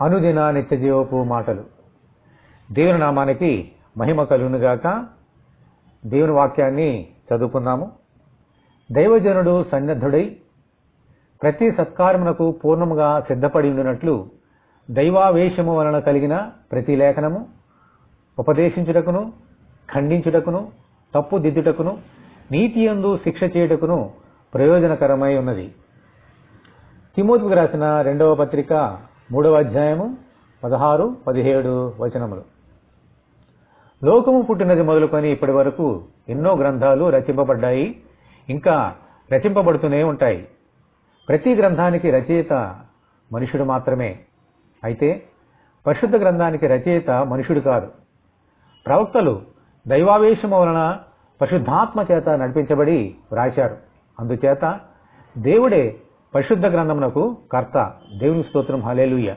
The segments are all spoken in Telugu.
అనుదిన నిత్యజీవపు మాటలు. దేవుని నామానికి మహిమ కలుగునుగాక. దేవుని వాక్యాన్ని చదువుకుందాము. దైవజనుడు సన్నద్ధుడై ప్రతి సత్కారమునకు పూర్ణముగా సిద్ధపడి ఉండినట్లు దైవావేశము వలన కలిగిన ప్రతి లేఖనము ఉపదేశించుటకును ఖండించుటకును తప్పు దిద్దుటకును నీతి యందు శిక్ష చేయుటకును ప్రయోజనకరమై ఉన్నది. తిమోతికి రాసిన రెండవ పత్రిక మూడవ అధ్యాయము పదహారు పదిహేడు వచనములు. లోకము పుట్టినది మొదలుకొని ఇప్పటి వరకు ఎన్నో గ్రంథాలు రచింపబడ్డాయి ఇంకా రచింపబడుతూనే ఉంటాయి. ప్రతి గ్రంథానికి రచయిత మనుషుడు మాత్రమే. అయితే పరిశుద్ధ గ్రంథానికి రచయిత మనుషుడు కాదు. ప్రవక్తలు దైవావేశము వలన పరిశుద్ధాత్మ చేత నడిపించబడి వ్రాశారు. అందుచేత దేవుడే పరిశుద్ధ గ్రంథమునకు కర్త దేవుని స్తోత్రం హలేలుయ్య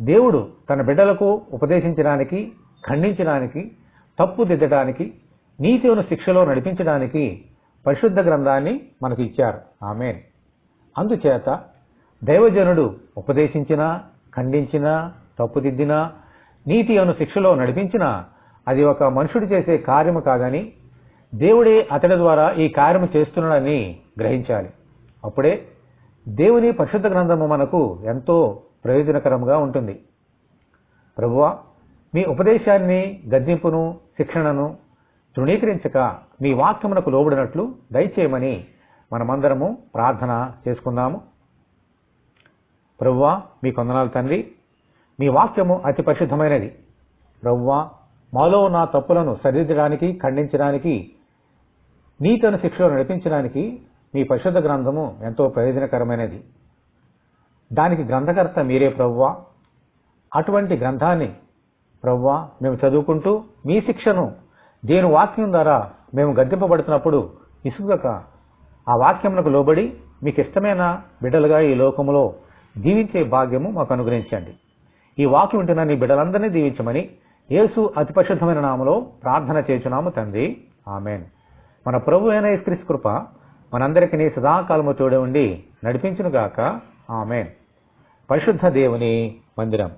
దేవుడు తన బిడ్డలకు ఉపదేశించడానికి ఖండించడానికి తప్పు దిద్దడానికి నీతిని శిక్షలో నడిపించడానికి పరిశుద్ధ గ్రంథాన్ని మనకు ఇచ్చారు ఆమె అందుచేత దైవజనుడు ఉపదేశించినా ఖండించినా తప్పుదిద్దినా నీతి అను శిక్షలో నడిపించినా అది ఒక మనుషుడు చేసే కార్యము కాదని దేవుడే అతడి ద్వారా ఈ కార్యము చేస్తున్నాడని గ్రహించాలి. అప్పుడే దేవుని పరిశుద్ధ గ్రంథము మనకు ఎంతో ప్రయోజనకరంగా ఉంటుంది. ప్రభువా మీ ఉపదేశాన్ని గద్దింపును శిక్షణను తృణీకరించక మీ వాక్యమునకు లోబడినట్లు దయచేయమని మనమందరము ప్రార్థన చేసుకుందాము. ప్రవ్వా మీ కొందనాలు తండ్రి మీ వాక్యము అతి పరిశుద్ధమైనది. ప్రవ్వా మాలో ఉన్న తప్పులను సరిదిద్దడానికి ఖండించడానికి నీతను శిక్షలో నడిపించడానికి మీ పరిశుద్ధ గ్రంథము ఎంతో ప్రయోజనకరమైనది. దానికి గ్రంథకర్త మీరే ప్రవ్వా. అటువంటి గ్రంథాన్ని ప్రవ్వా మేము చదువుకుంటూ మీ శిక్షను దేని వాక్యం ద్వారా మేము గద్దెంపబడుతున్నప్పుడు ఇసుగక ఆ వాక్యమునకు లోబడి మీకు ఇష్టమైన బిడ్డలుగా ఈ లోకములో జీవించే భాగ్యము మాకు అనుగ్రహించండి. ఈ వాక్యం వింటున్న నీ బిడ్డలందరినీ దీవించమని యేసు అతి పరిశుద్ధమైన నామలో ప్రార్థన చేచున్నాము తండ్రి. ఆమెన్. మన ప్రభు అయిన యేసుక్రీస్తు కృప మనందరికీ సదాకాలము తోడే ఉండి నడిపించునుగాక. ఆమె పరిశుద్ధ దేవుని మందిరం.